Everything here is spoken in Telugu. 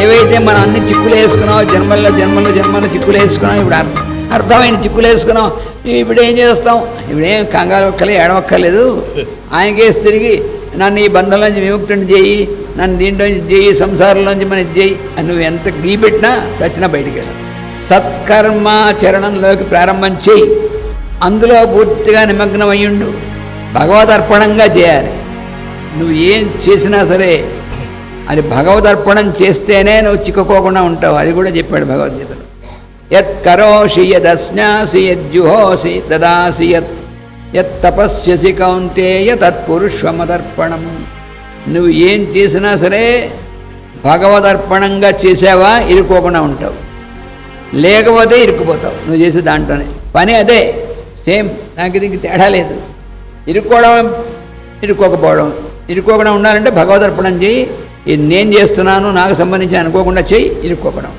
ఏవైతే మనం అన్ని చిక్కులు వేసుకున్నావు జన్మల్లో జన్మల్లో జన్మల్లో చిక్కులు వేసుకున్నాం ఇప్పుడు అర్థమైన చిక్కులు వేసుకున్నాం. ఇప్పుడు ఏం చేస్తాం? ఇప్పుడు ఏం కంగారు ఒక్కలే ఏడవక్కర్లేదు. ఆయనకేసి తిరిగి నన్ను ఈ బంధంలోంచి విముక్తుని చేయి నన్ను దీంట్లో చేయి సంసారంలోంచి మన చేయి అని నువ్వు ఎంత గీపెట్టినా చచ్చినా బయటికి వెళ్ళావు సత్కర్మాచరణంలోకి ప్రారంభం చేయి. అందులో పూర్తిగా నిమగ్నం అయ్యుండు భగవదర్పణంగా చేయాలి. నువ్వు ఏం చేసినా సరే అది భగవదర్పణం చేస్తేనే నువ్వు చిక్కుకోకుండా ఉంటావు. అది కూడా చెప్పాడు భగవద్గీతలో. యత్ కరోషి యదస్నాసి యద్యుహోసి తదాసి యత్ యత్ తపస్యసి కౌంతేయ తత్పురుషమదర్పణం నువ్వు ఏం చేసినా సరే భగవదర్పణంగా చేసావా ఇరుక్కోకుండా ఉంటావు. లేకపోతే ఇరుక్కుపోతావు. నువ్వు చేసే దాంట్లోనే. పని అదే. సేమ్. నాకు దీనికి తేడా లేదు. ఇరుక్కోవడం ఇరుక్కోకపోవడం. ఇరుక్కోకుండా ఉండాలంటే భగవదర్పణం చేయి. ఇది నేను చేస్తున్నాను నాకు సంబంధించి అనుకోకుండా చేయి ఇరుక్కోకుండా.